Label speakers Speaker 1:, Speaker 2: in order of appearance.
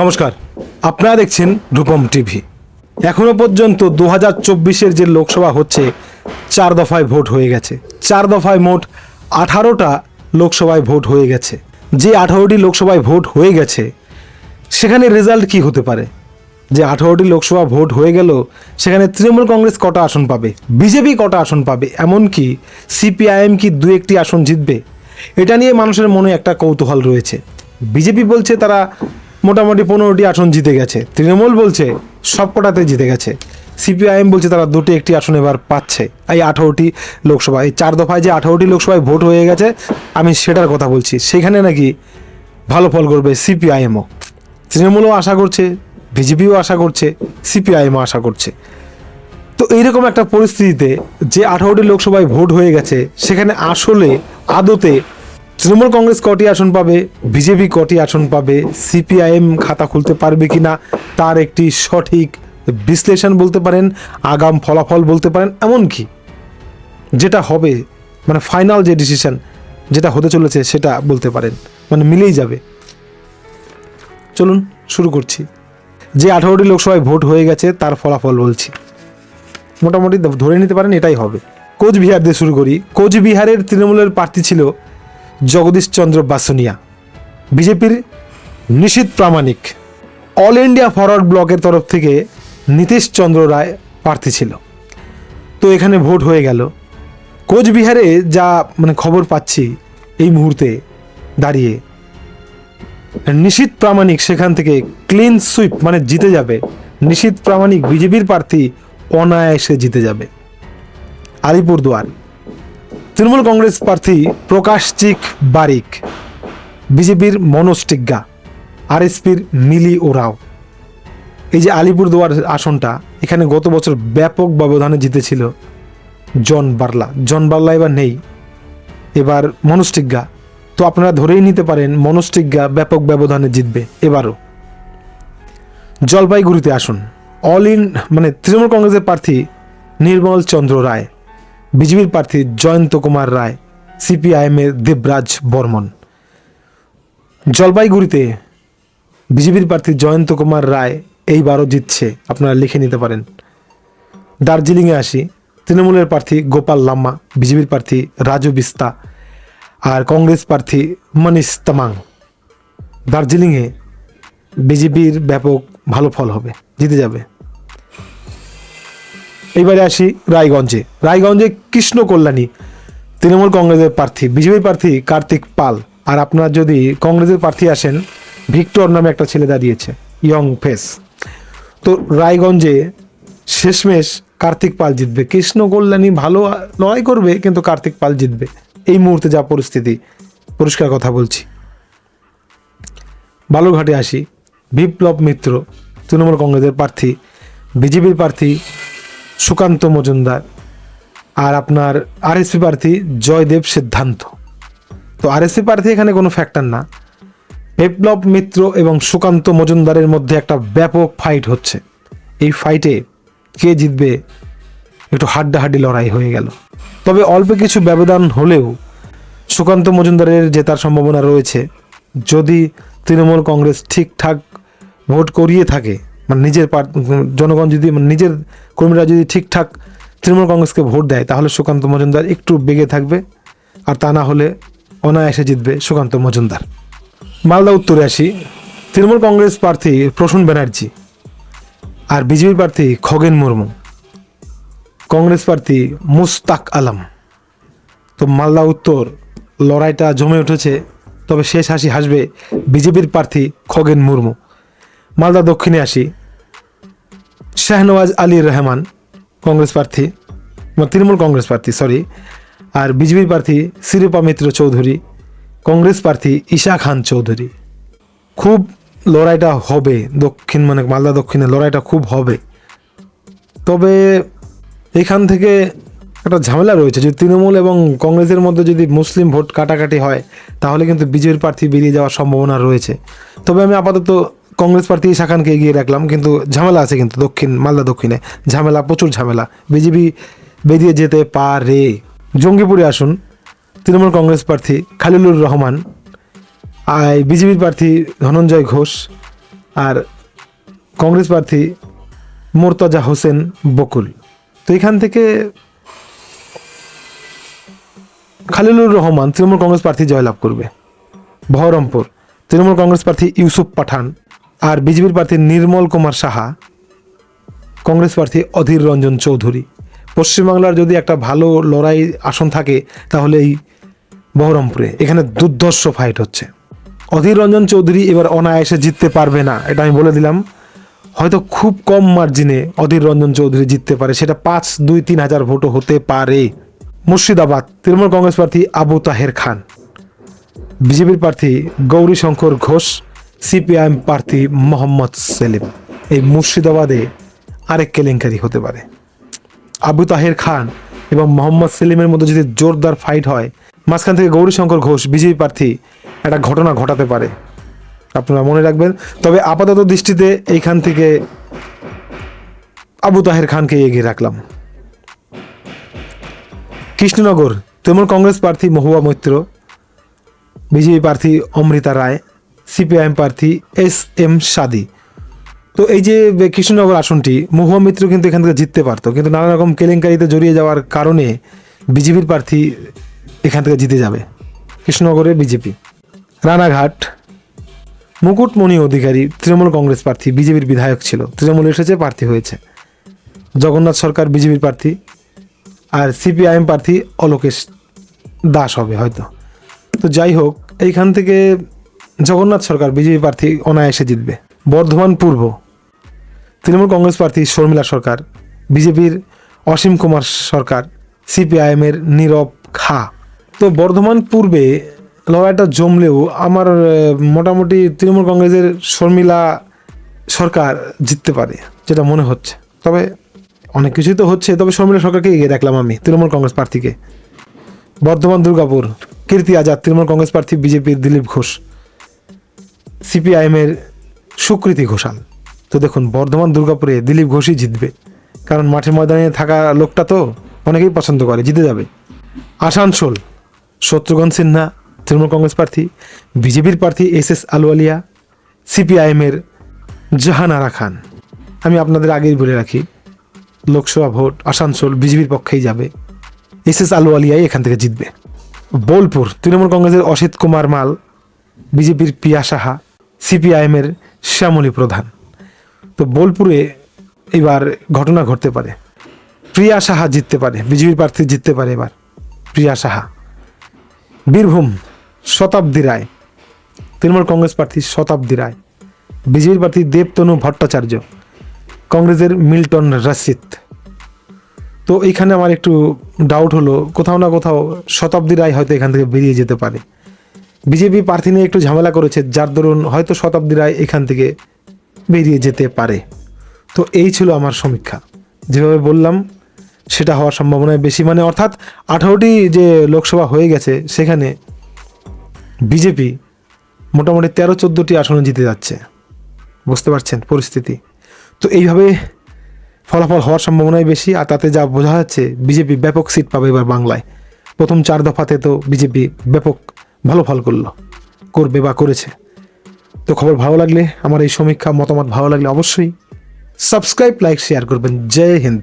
Speaker 1: নমস্কার, আপনারা দেখছেন রূপম টিভি। এখনও পর্যন্ত দু হাজার চব্বিশের যে লোকসভা হচ্ছে, চার দফায় ভোট হয়ে গেছে। চার দফায় মোট আঠারোটা লোকসভায় ভোট হয়ে গেছে। যে আঠারোটি লোকসভায় ভোট হয়ে গেছে, সেখানে রেজাল্ট কি হতে পারে? যে আঠারোটি লোকসভা ভোট হয়ে গেল, সেখানে তৃণমূল কংগ্রেস কটা আসন পাবে? বিজেপি কটা আসন পাবে? এমনকি সিপিআইএম কি দু একটি আসন জিতবে? এটা নিয়ে মানুষের মনে একটা কৌতূহল রয়েছে। বিজেপি বলছে তারা মোটামুটি পনেরোটি আসন জিতে গেছে। তৃণমূল বলছে সব কটাতে জিতে গেছে। সিপিআইএম বলছে তারা দুটি একটি আসন এবার পাচ্ছে। এই আঠারোটি লোকসভা, এই চার দফায় যে আঠারোটি লোকসভায় ভোট হয়ে গেছে, আমি সেটার কথা বলছি। সেখানে নাকি ভালো ফল করবে সিপিআইএমও। তৃণমূলও আশা করছে, বিজেপিও আশা করছে, সিপিআইএমও আশা করছে। তো এইরকম একটা পরিস্থিতিতে যে আঠারোটি লোকসভায় ভোট হয়ে গেছে, সেখানে আসলে আদতে তৃণমূল কংগ্রেস কটি আসন পাবে, বিজেপি কটি আসন পাবে, সিপিআইএম খাতা খুলতে পারবে কিনা তার একটি সঠিক বিশ্লেষণ বলতে পারেন, আগাম ফলাফল বলতে পারেন, এমনকি যেটা হবে মানে ফাইনাল যে ডিসিশন যেটা হতে চলেছে সেটা বলতে পারেন মানে মিলেই যাবে। চলুন শুরু করছি। যে আঠারোটি লোকসভায় ভোট হয়ে গেছে, তার ফলাফল বলছি। মোটামুটি ধরে নিতে পারেন এটাই হবে। কোচবিহার দিয়ে শুরু করি। কোচবিহারের তৃণমূলের প্রার্থী ছিল জগদীশ চন্দ্র বাসুনিয়া, বিজেপির Nishith Pramanik, all India forward ব্লকের তরফ থেকে নীতিশ চন্দ্র রায় প্রার্থী ছিল। তো এখানে ভোট হয়ে গেল। কোচবিহারে যা মানে খবর পাচ্ছি এই মুহূর্তে দাঁড়িয়ে, নিশীত প্রামাণিক সেখান থেকে ক্লিন সুইপ মানে জিতে যাবে। নিশীত প্রামাণিক বিজেপির প্রার্থী অনায়াসে জিতে যাবে। আলিপুরদুয়ার। তৃণমূল কংগ্রেস প্রার্থী প্রকাশ চিক বারিক, বিজেপির মনোজ টিগ্গা, আরএসপির মিলি ওরাও। এই যে আলিপুরদুয়ার আসনটা, এখানে গত বছর ব্যাপক ব্যবধানে জিতেছিল জন বার্লা। জন বার্লা এবার নেই। এবার মনোজ তো আপনারা ধরেই নিতে পারেন, মনোজ ব্যাপক ব্যবধানে জিতবে এবারও। জলপাইগুড়িতে আসুন। অল ইন মানে তৃণমূল কংগ্রেসের প্রার্থী নির্মল চন্দ্র রায়। বিজেপির প্রার্থী জয়ন্ত কুমার রায়, সিপিআইএমের দেবরাজ বর্মন। জলপাইগুড়িতে বিজেপির প্রার্থী জয়ন্ত কুমার রায় এইবারও জিতছে। আপনারা লিখে নিতে পারেন। দার্জিলিংয়ে আসি, তৃণমূলের প্রার্থী গোপাল লাম্মা, বিজেপির প্রার্থী রাজু বিস্তা আর কংগ্রেস প্রার্থী মনীষ তামাং। দার্জিলিংয়ে বিজেপির ব্যাপক ভালো ফল হবে, জিতে যাবে। এইবারে আসি রায়গঞ্জে। রায়গঞ্জে কৃষ্ণ কল্যাণী, তৃণমূল কংগ্রেসের প্রার্থী বিজেপির প্রার্থী কার্তিক পাল। আর আপনার যদি কংগ্রেসের প্রার্থী আসেন, ভিক্টর নামে একটা ছেলে দাঁড়িয়েছে, ইয়ং ফেস। তো রায়গঞ্জে শেষমেশ কার্তিক পাল জিতবে। কৃষ্ণ কল্যাণী ভালো লড়াই করবে, কিন্তু কার্তিক পাল জিতবে। এই মুহূর্তে যা পরিস্থিতি, পরিষ্কার কথা বলছি। বালুরঘাটে আসি। বিপ্লব মিত্র, তৃণমূল কংগ্রেসের প্রার্থী, বিজেপির প্রার্থী সুকান্ত মজুমদার আর আপনার আরএসপি প্রার্থী জয়দেব সিদ্ধান্ত। তো আরএসপি প্রার্থী এখানে কোনো ফ্যাক্টর না। বিপ্লব মিত্র এবং সুকান্ত মজুমদারের মধ্যে একটা ব্যাপক ফাইট হচ্ছে। এই ফাইটে কে জিতবে একটু হাড্ডাহাড্ডি লড়াই হয়ে গেল। তবে অল্প কিছু ব্যবধান হলেও সুকান্ত মজুমদারের জেতার সম্ভাবনা রয়েছে। যদি তৃণমূল কংগ্রেস ঠিকঠাক ভোট করিয়ে থাকে মানে নিজের জনগণ যদি মানে নিজের কর্মীরা যদি ঠিকঠাক তৃণমূল কংগ্রেসকে ভোট দেয়, তাহলে সুকান্ত মজুমদার একটু বেগে থাকবে। আর তা না হলে অনায়াসে জিতবে সুকান্ত মজুমদার। মালদা উত্তরে আসি। তৃণমূল কংগ্রেস প্রার্থী প্রসূন ব্যানার্জি আর বিজেপি প্রার্থী খগেন মুর্মু। কংগ্রেস প্রার্থী মুস্তাক আলম। তো মালদা উত্তর, লড়াইটা জমে উঠেছে, তবে শেষ হাসি হাসবে বিজেপির প্রার্থী খগেন মুর্মু। মালদা দক্ষিণে আসি। শাহনওয়াজ আলী রহমান, কংগ্রেস প্রার্থী তৃণমূল কংগ্রেস প্রার্থী সরি আর বিজেপির প্রার্থী শিরূপা মিত্র চৌধুরী, কংগ্রেস প্রার্থী ঈশা খান চৌধুরী। খুব লড়াইটা হবে, দক্ষিণ মানে মালদা দক্ষিণে লড়াইটা খুব হবে। তবে এখান থেকে একটা ঝামেলা রয়েছে, যদি তৃণমূল এবং কংগ্রেসের মধ্যে যদি মুসলিম ভোট কাটাকাটি হয়, তাহলে কিন্তু বিজেপির প্রার্থী বেরিয়ে যাওয়ার সম্ভাবনা রয়েছে। তবে আমি আপাতত কংগ্রেস প্রার্থী ঈশা খানকে এগিয়ে রাখলাম, কিন্তু ঝামেলা আছে কিন্তু দক্ষিণ, মালদা দক্ষিণে। ঝামেলা, প্রচুর ঝামেলা। বিজেপি বেরিয়ে যেতে পারে। জঙ্গিপুরে আসুন। তৃণমূল কংগ্রেস প্রার্থী খালিলুর রহমান আর বিজেপির প্রার্থী ধনঞ্জয় ঘোষ আর কংগ্রেস প্রার্থী মোর্তাজা হোসেন বকুল। তো এখান থেকে খালিলুর রহমান তৃণমূল কংগ্রেস প্রার্থী জয়লাভ করবে। বহরমপুর। তৃণমূল কংগ্রেস প্রার্থী ইউসুফ পাঠান। আর বিজেপির প্রার্থী নির্মল কুমার সাহা, কংগ্রেস প্রার্থী অধীর রঞ্জন চৌধুরী। পশ্চিমবাংলার যদি একটা ভালো লড়াই আসন থাকে, তাহলে এই বহরমপুরে এখানে দুর্ধর্ষ ফাইট হচ্ছে। অধীর রঞ্জন চৌধুরী এবার অনায়াসে জিততে পারবে না, এটা আমি বলে দিলাম। হয়তো খুব কম মার্জিনে অধীর রঞ্জন চৌধুরী জিততে পারে, সেটা পাঁচ, দুই, তিন হাজার ভোটও হতে পারে। মুর্শিদাবাদ, তৃণমূল কংগ্রেস প্রার্থী আবু তাহের খান। বিজেপির প্রার্থী গৌরী শঙ্কর ঘোষ সিপিআইএম প্রার্থী মোহাম্মদ সেলিম। এই মুর্শিদাবাদে আরেক কেলেঙ্কারি হতে পারে। আবু তাহের খান এবং মোহাম্মদ সেলিমের মধ্যে যদি জোরদার ফাইট হয়, মাঝখান থেকে গৌরীশঙ্কর ঘোষ বিজেপি প্রার্থী, একটা ঘটনা ঘটাতে পারে। আপনারা মনে রাখবেন। তবে আপাতত দৃষ্টিতে এইখান থেকে আবু তাহের খানকে এগিয়ে রাখলাম। কৃষ্ণনগর, তৃণমূল কংগ্রেস প্রার্থী মহুয়া মৈত্র বিজেপি প্রার্থী অমৃতা রায় সিপিআইএম প্রার্থী এস এম সাদি। তো এই যে কৃষ্ণনগর আসনটি, মহুয়া মিত্র কিন্তু এখান থেকে জিততে পারতো। কিন্তু নানা রকম কেলেঙ্কারিতে জড়িয়ে যাওয়ার কারণে বিজেপির প্রার্থী এখান থেকে জিতে যাবে, কৃষ্ণনগরে বিজেপি। রানাঘাট, মুকুটমণি অধিকারী, তৃণমূল কংগ্রেস প্রার্থী, বিজেপির বিধায়ক ছিল। তৃণমূল এসেছে, প্রার্থী হয়েছে। জগন্নাথ সরকার, বিজেপির প্রার্থী। আর সিপিআইএম প্রার্থী অলোকেশ দাস হবে হয়তো। তো যাই হোক, এইখান থেকে জগন্নাথ সরকার, বিজেপি প্রার্থী অনায়াসে জিতবে। বর্ধমান পূর্ব, তৃণমূল কংগ্রেস প্রার্থী শর্মিলা সরকার, বিজেপির অসীম কুমার সরকার, সিপিআইএমের নীরব খা। তো বর্ধমান পূর্বে লড়াইটা জমলেও আমার মোটামুটি তৃণমূল কংগ্রেসের শর্মিলা সরকার জিততে পারে, যেটা মনে হচ্ছে। তবে অনেক কিছুই তো হচ্ছে, তবে শর্মিলা সরকারকে এগিয়ে রাখলাম আমি, তৃণমূল কংগ্রেস প্রার্থীকে। বর্ধমান দুর্গাপুর, কীর্তি আজাদ, তৃণমূল কংগ্রেস প্রার্থী বিজেপির দিলীপ ঘোষ। সিপিআইএমের সুকৃতি ঘোষাল। তো দেখুন, বর্ধমান, দুর্গাপুরে দিলীপ ঘোষই জিতবে। কারণ মাঠে ময়দানে থাকা লোকটা তো অনেকেই পছন্দ করে, জিতে যাবে। আসানসোল, শত্রুঘ্ন সিনহা, তৃণমূল কংগ্রেস প্রার্থী, বিজেপির প্রার্থী এস এস আলুয়ালিয়া, সিপিআইএমের জাহানারা খান। আমি আপনাদের আগেই বলে রাখি, লোকসভা ভোট আসানসোল বিজেপির পক্ষেই যাবে। এস এস আলুয়ালিয়াই এখান থেকে জিতবে। বোলপুর, তৃণমূল কংগ্রেসের অসিত কুমার মাল, বিজেপির পিয়া সাহা সিপিআইএমের শ্যামলী প্রধান। তো বোলপুরে এবার ঘটনা ঘটতে পারে। প্রিয়া সাহা জিততে পারে, বিজেপি প্রার্থী জিততে পারে এবার, প্রিয়া সাহা। বীরভূম, শতাব্দী রায়। তৃণমূল কংগ্রেস প্রার্থী শতাব্দী রায়। বিজেপির প্রার্থী দেবতনু ভট্টাচার্য। কংগ্রেসের মিল্টন রশিদ। তো এইখানে আমার একটু ডাউট হলো, কোথাও না কোথাও শতাব্দী রায় হয়তো এখান থেকে বেরিয়ে যেতে পারে। বিজেপি প্রার্থী নিয়ে একটু ঝামেলা করেছে, যার দরুন হয়তো শতাব্দী রায় এখান থেকে বেরিয়ে যেতে পারে। তো এই ছিল আমার সমীক্ষা। যেভাবে বললাম, সেটা হওয়ার সম্ভাবনা বেশি। মানে অর্থাৎ আঠারোটি যে লোকসভা হয়ে গেছে, সেখানে বিজেপি মোটামুটি তেরো চোদ্দোটি আসনে জিতে যাচ্ছে। বুঝতে পারছেন পরিস্থিতি? তো এইভাবে ফলাফল হওয়ার সম্ভাবনাই বেশি, আর তাতে যা বোঝা যাচ্ছে, বিজেপি ব্যাপক সিট পাবে এবার বাংলায়। প্রথম চার দফাতে তো বিজেপি ব্যাপক ভালো ফল করল, করবে বা করেছে। তো খবর ভালো লাগলে, আমার এই সমীক্ষা মতামত ভালো লাগলে অবশ্যই সাবস্ক্রাইব লাইক শেয়ার করবেন। জয় হিন্দ।